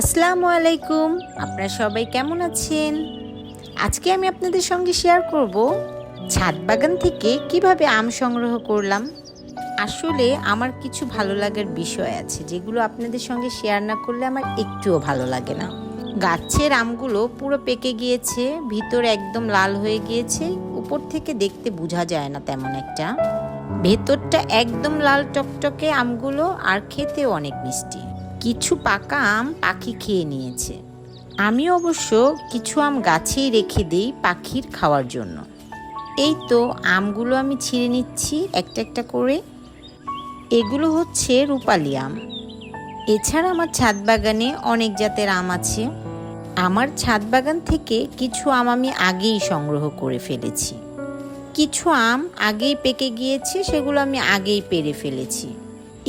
আসসালামু আলাইকুম। আপনারা সবাই কেমন আছেন? আজকে আমি আপনাদের সঙ্গে শেয়ার করব ছাদ বাগান থেকে কীভাবে আম সংগ্রহ করলাম। আসলে আমার কিছু ভালো লাগার বিষয় আছে, যেগুলো আপনাদের সঙ্গে শেয়ার না করলে আমার একটুও ভালো লাগে না। গাছের আমগুলো পুরো পেকে গিয়েছে, ভিতর একদম লাল হয়ে গিয়েছে, উপর থেকে দেখতে বোঝা যায় না তেমন একটা। ভেতরটা একদম লাল টকটকে আমগুলো, আর খেতেও অনেক মিষ্টি। কিছু পাকা আম পাখি খেয়ে নিয়েছে। আমি অবশ্য কিছু আম গাছেই রেখে দিই পাখির খাওয়ার জন্য। এই তো আমগুলো আমি ছিঁড়ে নিচ্ছি একটা একটা করে। এগুলো হচ্ছে রূপালি আম। এছাড়া আমার ছাদ বাগানে অনেক জাতের আম আছে। আমার ছাদ বাগান থেকে কিছু আম আমি আগেই সংগ্রহ করে ফেলেছি। কিছু আম আগেই পেকে গিয়েছে, সেগুলো আমি আগেই পেরে ফেলেছি।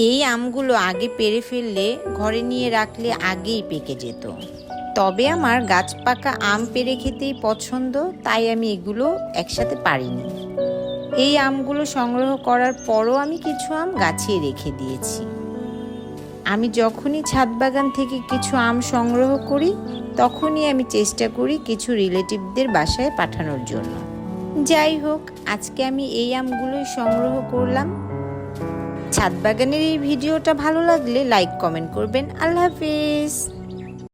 এই আমগুলো আগে পেরে ফেললে ঘরে নিয়ে রাখলে আগেই পেকে যেত। তবে আমার গাছ পাকা আম পেরে খেতেই পছন্দ, তাই আমি এগুলো একসাথে পারিনি। এই আমগুলো সংগ্রহ করার পরও আমি কিছু আম গাছে রেখে দিয়েছি। আমি যখনই ছাদ বাগান থেকে কিছু আম সংগ্রহ করি, তখনই আমি চেষ্টা করি কিছু রিলেটিভদের বাসায় পাঠানোর জন্য। যাই হোক, আজকে আমি এই আমগুলোই সংগ্রহ করলাম। ছাদ বাগানের এই ভিডিওটা ভালো লাগলে লাইক কমেন্ট করবেন। আল্লাহ হাফিজ।